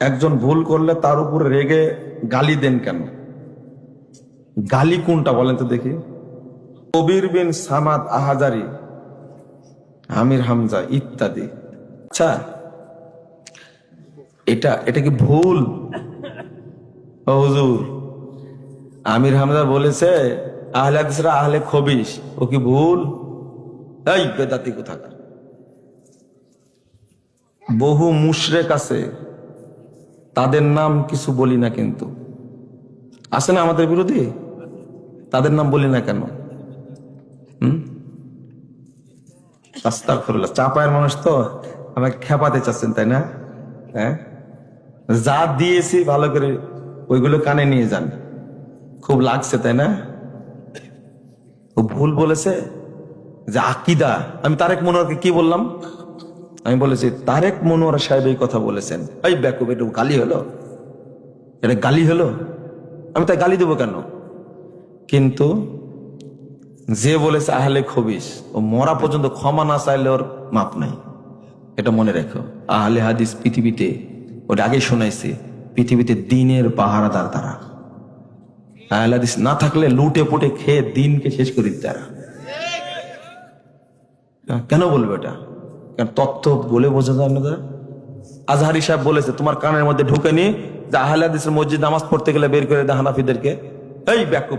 একজন ভুল করলে তার উপর রেগে গালি দেন কেন? গালি কোনটা বলেন তো দেখি। কবির বিন সামাদ আহাজারি, আমির হামজা ইত্যাদি। আচ্ছা এটা এটা কি ভুল? হুজুর, আমির হামজা বলেছে, আহলে আহলে খবিস ও কি ভুল? এই বেদাতি কোথাকার? বহু মুশরেক আছে তাদের নাম কিছু বলি না কিন্তু। আসে না আমাদের বিরোধী? তাদের নাম বলি না কেন? হুম? চাপায়ের মানুষ তো আমাকে খেপাতে চাচ্ছেন, তাই না? হ্যাঁ? যা দিয়েছি ভালো করে ওইগুলো কানে নিয়ে যান। খুব লাগছে, তাই না? ও ভুল বলেছে? যে আকিদা। আমি তারেক মনোয়ারকে কি বললাম? আমি বলেছি, তারেক মনোয়ার সাহেব এই কথা বলেছেন। এই ব্যাকুব এটা গালি হলো? এটা গালি হলো? আমি তাই গালি দেবো কেন? কিন্তু যে বলেছে, আহলে খবিস ও মরা পর্যন্ত ক্ষমা না চাইলে ওর মাপ নাই। এটা মনে রেখো। আহলে হাদিস পৃথিবীতে, ওটা আগে শোনাইছে পৃথিবীতে দিনের পাহারাদার তারা। আহলে হাদিস না থাকলে লুটে পুটে খেয়ে দিনকে শেষ করে তারা। কেন বলব এটা? তথ্য বলে বোঝা যায় না আজহারি সাহেব বলেছে, তোমার কানের মধ্যে ঢুকে নি, যে আহলে হাদিসের মসজিদ নামাজ পড়তে গেলে বের করে দেয় হানাফিদেরকে। এই ব্যাকুপ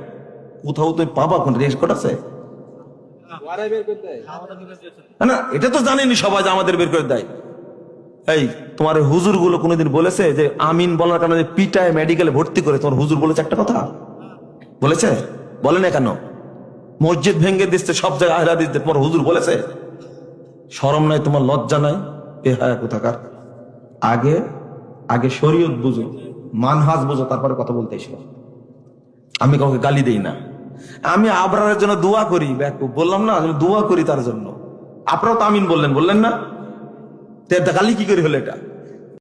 কোথাও তুমি পাবা কোন রেকর্ড আছে? না এটা তো জানেনি সবাই যে আমাদের বের করে দেয়। এই, তোমার হুজুরগুলো কোনোদিন বলেছে যে আমিন বলার কারণে পিটায় মেডিকেলে ভর্তি করে? তোমার হুজুর বলেছে একটা কথা? বলেছে? বলে না কেন? মসজিদ ভেঙে দিচ্ছে সব জায়গায় আহলা দিচ্ছে তোমার হুজুর বলেছে? শরম নাই, তোমার লজ্জা নাই, এ হায়া কোথাকার। আগে আগে শরীয়ত বুঝো, মানহাজ বুঝো, তারপরে কথা বলতে এসো। আমি কাউকে গালি দেই না। আমি আবরারের জন্য দোয়া করি বললাম না, আমি দোয়া করি তার জন্য। আপনারাও তো আমিন বললেন বললেন না? তে গালি কি করে হলো এটা?